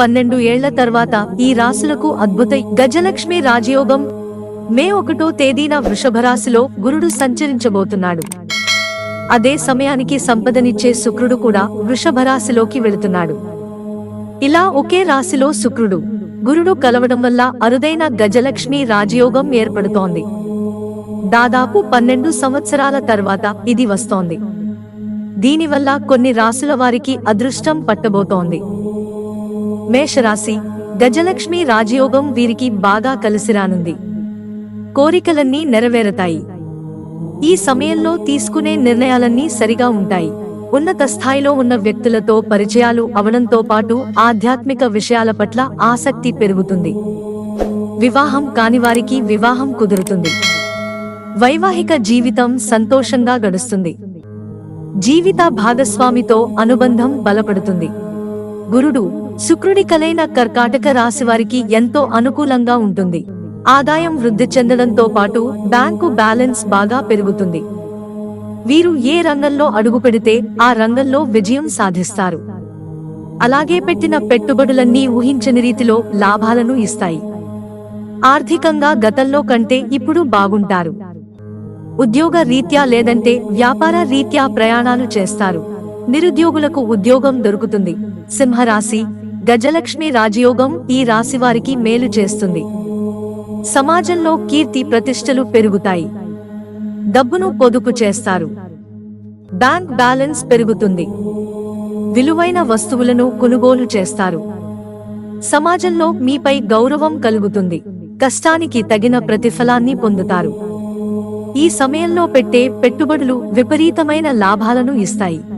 పన్నెండు ఏళ్ళ తర్వాత ఈ రాశులకు అద్భుత గజలక్ష్మి రాజయోగం మే ఒకటో తేదీన వృషభ రాశిలో గురుడు సంచరించబోతున్నాడు. అదే సమయానికి సంపదనిచ్చే శుక్రుడు కూడా వృషభ రాశిలోకి వెళుతున్నాడు. ఇలా ఒకే రాశిలో శుక్రుడు గురుడు కలవడం వల్ల అరుదైన గజలక్ష్మి రాజయోగం ఏర్పడుతోంది. దాదాపు పన్నెండు సంవత్సరాల తర్వాత ఇది వస్తోంది. దీనివల్ల కొన్ని రాసుల వారికి అదృష్టం పట్టబోతోంది. మేషరాశి గజలక్ష్మి రాజయోగం వీరికి బాగా కలిసిరానుంది. కోరికలన్నీ నెరవేరతాయి. ఈ సమయంలో తీసుకునే నిర్ణయాలన్నీ సరిగా ఉంటాయి. ఉన్నత స్థాయిలో ఉన్న వ్యక్తులతో పరిచయాలు అవడంతో పాటు ఆధ్యాత్మిక విషయాల పట్ల ఆసక్తి పెరుగుతుంది. వివాహం కాని వారికి వివాహం కుదురుతుంది. వైవాహిక జీవితం సంతోషంగా గడుస్తుంది. జీవిత భాగస్వామితో అనుబంధం బలపడుతుంది. గురుడు శుక్రుడి కలైన కర్కాటక రాశి వారికి ఎంతో అనుకూలంగా ఉంటుంది. ఆదాయం వృద్ధి చెందడంతో పాటు బ్యాంకు బ్యాలెన్స్ బాగా పెరుగుతుంది. వీరు ఏ రంగంలో అడుగు పెడితే ఆ రంగంలో విజయం సాధిస్తారు. అలాగే పెట్టిన పెట్టుబడులన్నీ ఊహించని రీతిలో లాభాలను ఇస్తాయి. ఆర్థికంగా గతంలో కంటే ఇప్పుడు బాగుంటారు. ఉద్యోగ రీత్యా లేదంటే వ్యాపార రీత్యా ప్రయాణాలు చేస్తారు. నిరుద్యోగులకు ఉద్యోగం దొరుకుతుంది. సింహరాశి గజలక్ష్మి రాజయోగం ఈ రాశి వారికి మేలు చేస్తుంది. సమాజంలో కీర్తి ప్రతిష్టలు పెరుగుతాయి. డబ్బును పొదుపు చేస్తారు. బ్యాంక్ బ్యాలెన్స్ పెరుగుతుంది. విలువైన వస్తువులను కొనుగోలు చేస్తారు. సమాజంలో మీపై గౌరవం కలుగుతుంది. కష్టానికి తగిన ప్రతిఫలాన్ని పొందుతారు. ఈ సమయంలో పెట్టే పెట్టుబడులు విపరీతమైన లాభాలను ఇస్తాయి.